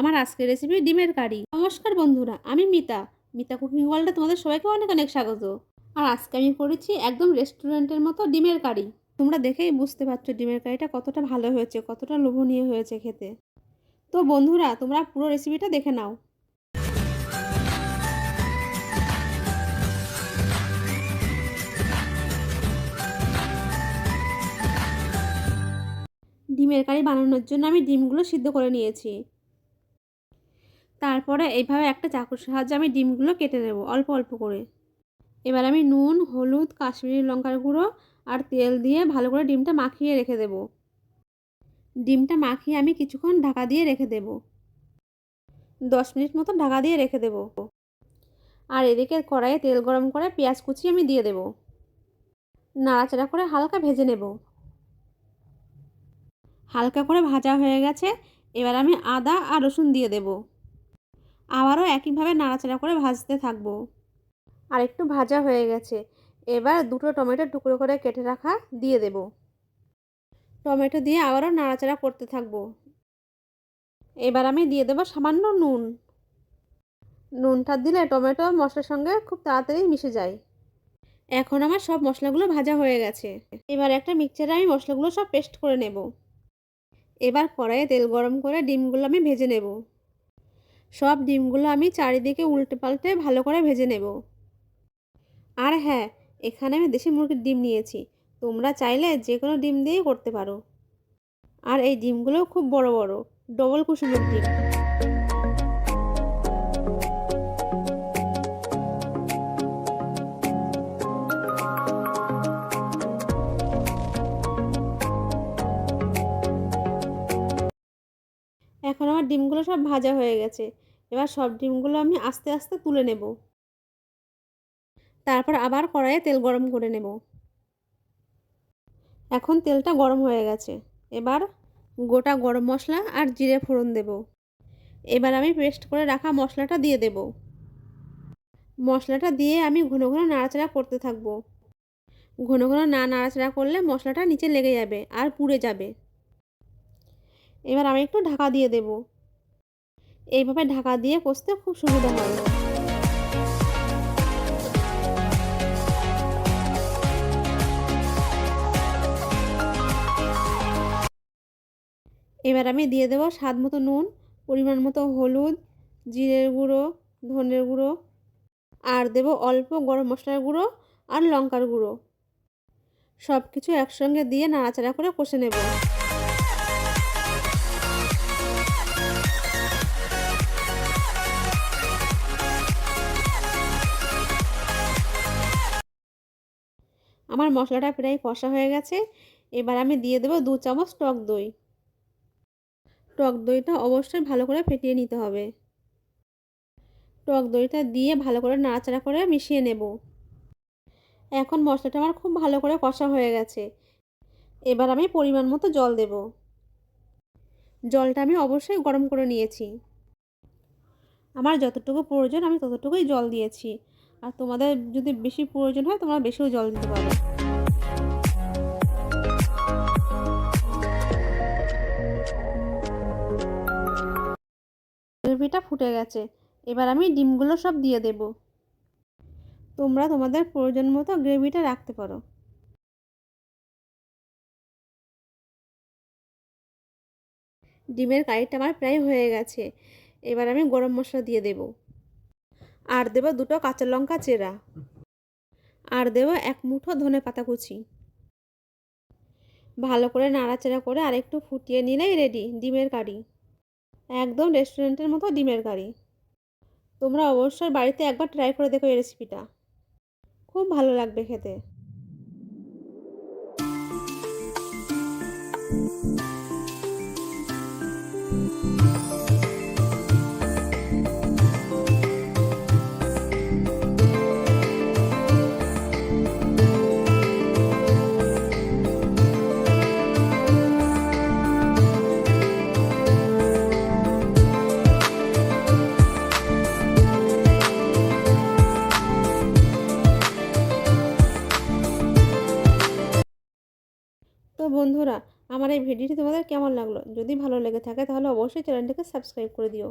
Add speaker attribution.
Speaker 1: আমার আজকের রেসিপি ডিমের কারি। নমস্কার বন্ধুরা, আমি মিতা। মিতা কুকিং ওয়ার্ল্ডে তোমাদের সবাইকে অনেক অনেক স্বাগত। আর আজকে আমি করেছি একদম রেস্টুরেন্টের মতো ডিমের কারি। তোমরা দেখেই বুঝতে পারছ ডিমের কারিটা কতটা ভালো হয়েছে, কতটা লোভনীয় হয়েছে খেতে। তো বন্ধুরা, তোমরা পুরো রেসিপিটা দেখে নাও। ডিমের কারি বানানোর জন্য আমি ডিমগুলো সিদ্ধ করে নিয়েছি। তারপরে এইভাবে একটা চাকুর সাহায্যে আমি ডিমগুলো কেটে নেব অল্প অল্প করে। এবার আমি নুন, হলুদ, কাশ্মীরি লঙ্কার গুঁড়ো আর তেল দিয়ে ভালো করে ডিমটা মাখিয়ে রেখে দেব। ডিমটা মাখিয়ে আমি কিছুক্ষণ ঢাকা দিয়ে রেখে দেব। দশ মিনিট মতো ঢাকা দিয়ে রেখে দেব। আর এদিকে কড়াইয়ে তেল গরম করে পেঁয়াজ কুচি আমি দিয়ে দেব। নাড়াচাড়া করে হালকা ভেজে নেব। হালকা করে ভাজা হয়ে গেছে, এবার আমি আদা আর রসুন দিয়ে দেব। আবারও একইভাবে নাড়াচাড়া করে ভাজতে থাকব। আর একটু ভাজা হয়ে গেছে। এবার দুটো টমেটো টুকরো করে কেটে রাখা দিয়ে দেব। টমেটো দিয়ে আবারও নাড়াচাড়া করতে থাকব। এবার আমি দিয়ে দেবো সামান্য নুন। নুনটা দিলে টমেটো মশলার সঙ্গে খুব তাড়াতাড়ি মিশে যায়। এখন আমার সব মশলাগুলো ভাজা হয়ে গেছে। এবার একটা মিক্সচারে আমি মশলাগুলো সব পেস্ট করে নেব। এবার কড়াইয়ে তেল গরম করে ডিমগুলো আমি ভেজে নেব। সব ডিমগুলো আমি চারিদিকে উল্টে পাল্টে ভালো করে ভেজে নেব। আর হ্যাঁ এখানে আমি দেশি মুরগির ডিম নিয়েছি। তোমরা চাইলে যে কোনো ডিম দিয়েই করতে পারো। আর এই ডিমগুলো খুব বড় বড় ডবল কুসুমের ডিম। আমার ডিমগুলো সব ভাজা হয়ে গেছে। এবার সব ডিমগুলো আমি আস্তে আস্তে তুলে নেব। তারপর আবার কড়াইয়ে তেল গরম করে নেব। এখন তেলটা গরম হয়ে গেছে। এবার গোটা গরম মশলা আর জিরে ফোড়ন দেব। এবার আমি পেস্ট করে রাখা মশলাটা দিয়ে দেব। মশলাটা দিয়ে আমি ঘন ঘন নাড়াচাড়া করতে থাকব। ঘন ঘন না নাড়াচাড়া করলে মশলাটা নিচে লেগে যাবে আর পুড়ে যাবে। এবার আমি একটু ঢাকা দিয়ে দেব। এইভাবে ঢাকা দিয়ে কষতে খুব সুবিধা হবে এবার আমি দিয়ে দেবো স্বাদ মতো নুন, পরিমাণ মতো হলুদ, জিরের গুঁড়ো, ধনের গুঁড়ো, আর দেব অল্প গরম মশলার গুঁড়ো আর লঙ্কার গুঁড়ো। সব কিছু একসঙ্গে দিয়ে নাড়াচাড়া করে কষে নেব। আমার মশলাটা প্রায় কষা হয়ে গেছে। এবার আমি দিয়ে দেবো দু চামচ টক দই। টক দইটা অবশ্যই ভালো করে ফেটিয়ে নিতে হবে। টক দইটা দিয়ে ভালো করে নাড়াচাড়া করে মিশিয়ে নেব। এখন মশলাটা আমার খুব ভালো করে কষা হয়ে গেছে। এবার আমি পরিমাণ মতো জল দেব। জলটা আমি অবশ্যই গরম করে নিয়েছি। আমার যতটুকু প্রয়োজন আমি ততটুকুই জল দিয়েছি। আর তোমাদের যদি বেশি প্রয়োজন হয়, তোমরা বেশিও জল দিতে পারো। গ্রেভিটা ফুটে গেছে। এবার আমি ডিমগুলো সব দিয়ে দেব। তোমরা তোমাদের প্রয়োজন মতো গ্রেভিটা রাখতে পারো। ডিমের কারিটা আমার প্রায় হয়ে গেছে। এবার আমি গরম মশলা দিয়ে দেব। আর দেব দুটো কাঁচা লঙ্কা চেরা। আর দেব এক মুঠো ধনে পাতা কুচি। ভালো করে নাড়াচাড়া করে আরেকটু ফুটিয়ে নিলেই রেডি ডিমের কারি। একদম রেস্টুরেন্টের মতো ডিমের কারি। তোমরা অবশ্যই বাড়িতে একবার ট্রাই করে দেখো এই রেসিপিটা খুব ভালো লাগবে খেতে। বন্ধুরা, আমার এই ভিডিওটি তোমাদের কেমন লাগল? যদি ভালো লেগে থাকে তাহলে অবশ্যই চ্যানেলটিকে সাবস্ক্রাইব করে দিও।